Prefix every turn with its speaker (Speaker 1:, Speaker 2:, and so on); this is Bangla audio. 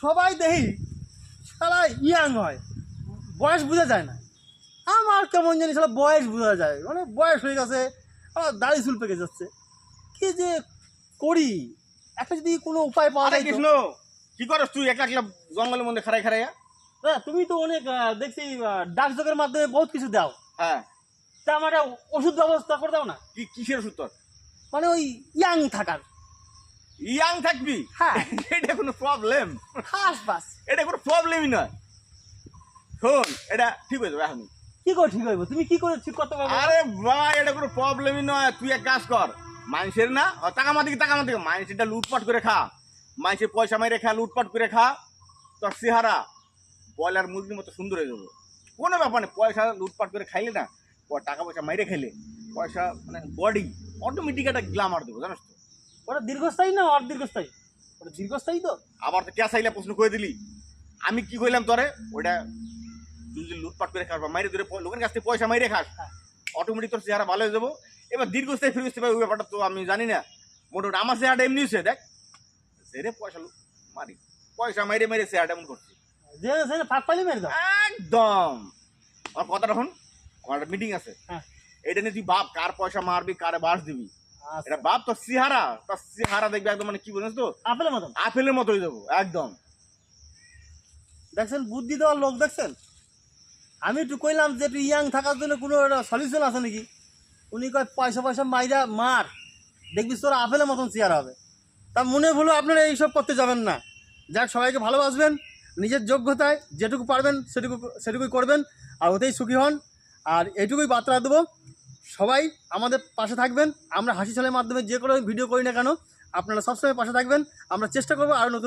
Speaker 1: সবাই দেখি সারা ইয়াং হয়। বয়স বোঝা যায় না। আমার কেমন জানি সারা বয়স বোঝা যায়। মানে বয়স হয়ে গেছে আমার দাড়ি চুল পেকে যাচ্ছে। কি যে করি? একটা যদি কোনো উপায় পাওয়া যায়।
Speaker 2: কৃষ্ণ কি করস তুই? একলা একলা জঙ্গলের মধ্যে খারাই খারাইয়া
Speaker 1: হ্যাঁ? তুমি তো অনেক দেখছি ডাকযোগের মাধ্যমে বহুত কিছু দাও।
Speaker 2: হ্যাঁ।
Speaker 1: তা আমার একটা ওষুধ ব্যবস্থা করে দাও না।
Speaker 2: কি কিসের ওষুধ তোর?
Speaker 1: মানে ওই ইয়াং থাকার।
Speaker 2: ইয়াং থাকবি?
Speaker 1: হ্যাঁ।
Speaker 2: এটা কোনো প্রবলেম
Speaker 1: হাস বাস।
Speaker 2: এটা কোনো প্রবলেমই নয়। শোন এটা ঠিক হয়ে যাবে এখন
Speaker 1: কি করে ঠিক হইব? তুমি কি করে ঠিক করতে পারবে
Speaker 2: আরে ভাই এটা কোনো প্রবলেমই নয়। তুই এক কাজ কর। মানুষের না ও, টাকা মাদিকে টাকা মাদিকে মানুষেরটা লুটপাট করে খা। মানুষের পয়সা মাইরে খা লুটপাট করে খা। তোর চেহারা ব্রয়লার মুরগির মতো সুন্দর হয়ে যাবে। কোনো ব্যাপার নেই। পয়সা লুটপাট করে খাইলে না টাকা পয়সা মাইরে খেলে পয়সা মানে বডি অটোমেটিক একটা গ্লামার দেবো জানিস
Speaker 1: ওটা দীর্ঘস্থায়ী না অর দীর্ঘস্থায়ী ওটা দীর্ঘস্থায়ী তো।
Speaker 2: আবার তো ক্যাশ আইলে প্রশ্ন করে দিলি। আমি কি কইলাম তোরে? ওইটা যদি লুটপাট করে খাস বা মাইরে ধরে লোকের কাছ থেকে পয়সা মাইরে খাস
Speaker 1: হ্যাঁ।
Speaker 2: অটোমেটিক তোর চেহারা ভালো হয়ে যাব। এবার দীর্ঘস্থায়ী ফিরে আসতে পারে ওই ব্যাপারটা তো আমি জানি না। মোটামুটি আমার চেহারাটা এমনি হচ্ছে দেখ। সেরে পয়সা মারি। পয়সা মাইরে মাইরে চেহারাটা এমন করছি। একদম। আমার কথাটা শোন আমার একটা মিটিং আছে।
Speaker 1: হ্যাঁ।
Speaker 2: এটা নিয়ে তুই ভাব কার পয়সা মারবি কারে বাস দিবি। এটা ভাব তোর চেহারা তোর চেহারা দেখবি একদম মানে কি বলিস তো?
Speaker 1: আপেলের মতন?
Speaker 2: আপেলের মতো হয়ে যাব একদম।
Speaker 1: দেখছেন বুদ্ধি দেওয়ার লোক দেখছেন? আমি একটু কইলাম যে একটু ইয়াং থাকার জন্য কোনো সলিউশন আছে নাকি? উনি কয় পয়সা পয়সা মাইরা মার। দেখবি তোর আপেলের মতন চেয়ার হবে। তা মনে হলো আপনারা এইসব করতে যাবেন না। যাক সবাইকে ভালোবাসবেন নিজের যোগ্যতায় যেটুকু পারবেন সেটুকু সেটুকুই করবেন আর ওতেই সুখী হন। আর এটুকুই বার্তা দেবো সবাই আমাদের পাশে থাকবেন। আমরা হাসি ছলের মাধ্যমে যে কোনো ভিডিও করি না কেন, আপনারা সবসময় পাশে থাকবেন। আমরা চেষ্টা করব আরও নতুন